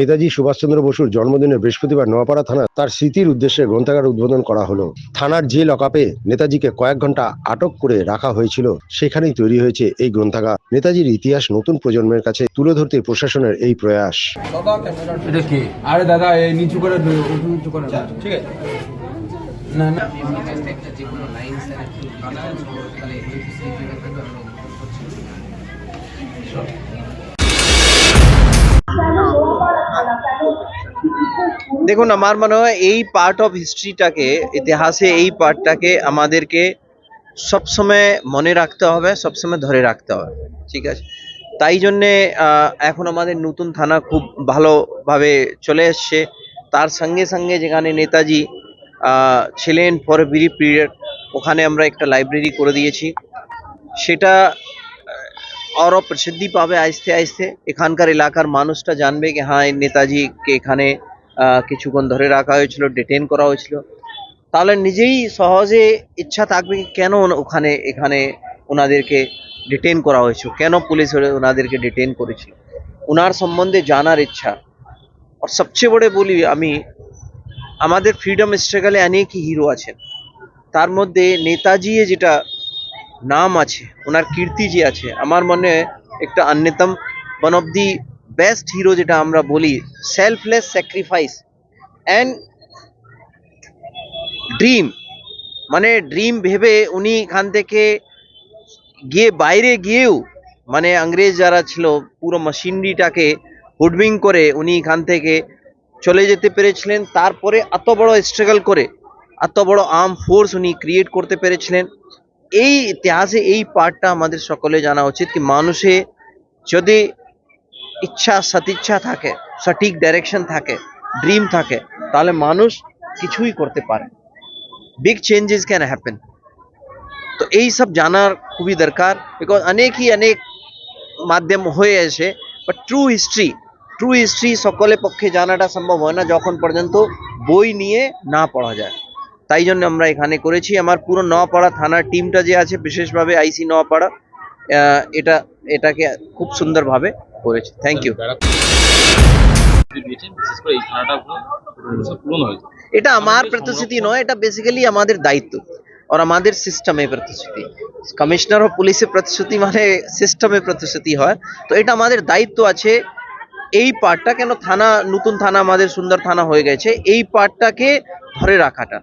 নেতাজি সুভাষচন্দ্র বসুর জন্মদিনে বৃহস্পতিবার নোয়াপাড়া থানা তার স্মৃতির উদ্দেশ্যে গ্রন্থাগার উদ্বোধন করা হলো। থানার যে লকআপে নেতাজিকে কয়েক ঘণ্টা আটক করে রাখা হয়েছিল সেখানেই তৈরি হয়েছে এই গ্রন্থাগার। নেতাজির ইতিহাস নতুন প্রজন্মের কাছে তুলে ধরতে প্রশাসনের এই প্রয়াস। আরে দাদা এই নিচু করে নিচু করে ঠিক আছে। না না। একটা দেখুন, আমার মনে হয় এই পার্ট অফ হিস্ট্রিটাকে ইতিহাসে এই পার্টটাকে আমাদেরকে সবসময় মনে রাখতে হবে, সবসময় ধরে রাখতে হবে। ঠিক আছে? তাই জন্যে এখন আমাদের নতুন থানা খুব ভালোভাবে চলে এসছে। তার সঙ্গে সঙ্গে যেখানে নেতাজি ছিলেন ফর বিরি পিরিয়ড ওখানে আমরা একটা লাইব্রেরি করে দিয়েছি। সেটা আরও প্রসিদ্ধি পাবে আস্তে আস্তে। এখানকার এলাকার মানুষটা জানবে কি হ্যাঁ নেতাজিকে এখানে কিছুক্ষণ ধরে রাখা হয়েছিল ডিটেন করা হয়েছিল। তাহলে নিজেই সহজে ইচ্ছা থাকবে কেন ওখানে, এখানে ওনাদেরকে ডিটেন করা হয়েছিল? কেন পুলিশ ওনাদেরকে ডিটেন করেছিল? ওনার সম্বন্ধে জানার ইচ্ছা। আর সবচেয়ে বড় বলি আমি, আমাদের ফ্রিডম স্ট্রাগলে অনেক হিরো আছেন। তার মধ্যে নেতাজি যেটা নাম আছে, ওনার কীর্তি যে আছে, আমার মনে একটা অন্যতম one of the best hero যেটা আমরা বলি সেলফলেস স্যাক্রিফাইস অ্যান্ড ড্রিম মানে ড্রিম ভেবে উনি এখান থেকে গিয়ে বাইরে গিয়েও মানে ইংরেজ যারা ছিল, পুরো মেশিনারিটাকে হুডবিং করে উনি এখান থেকে চলে যেতে পেরেছিলেন। তারপরে এত বড় স্ট্রাগল করে, এত বড় আর্ম ফোর্স উনি ক্রিয়েট করতে পেরেছিলেন। এই ইতিহাসে এই পার্টটা আমাদের সকলে জানা উচিত কি মানুষে যদি ইচ্ছা, সদিচ্ছা থাকে, সঠিক ডাইরেকশন থাকে ড্রিম থাকে, তাহলে মানুষ কিছুই করতে পারে বিগ চেঞ্জেস ক্যান হ্যাপেন তো এই সব জানার খুবই দরকার। বিকজ অনেকই, অনেক মাধ্যম হয়ে এসে but true history true history সকলের পক্ষে জানাটা সম্ভব হয় না যখন পর্যন্ত বই নিয়ে না পড়া যায়। তাই জন্য আমরা এখানে করেছি। আমার পুরো নওয়াপাড়া থানার টিমটা যে আছে, বিশেষভাবে আইসি নওয়াপাড়া এটা, এটাকে খুব সুন্দরভাবে করেছে। থ্যাংক ইউ এটা আমার প্রতিশ্রুতি নয় এটা বেসিক্যালি আমাদের দায়িত্ব। আর আমাদের সিস্টেমে প্রতিশ্রুতি। কমিশনার ও পুলিশের প্রতিশ্রুতি মানে সিস্টেমে প্রতিশ্রুতি হয়। তো এটা আমাদের দায়িত্ব আছে এই পার্টটা কেন থানা নতুন থানা আমাদের সুন্দর থানা হয়ে গেছে এই পার্টটাকে ধরে রাখাটা।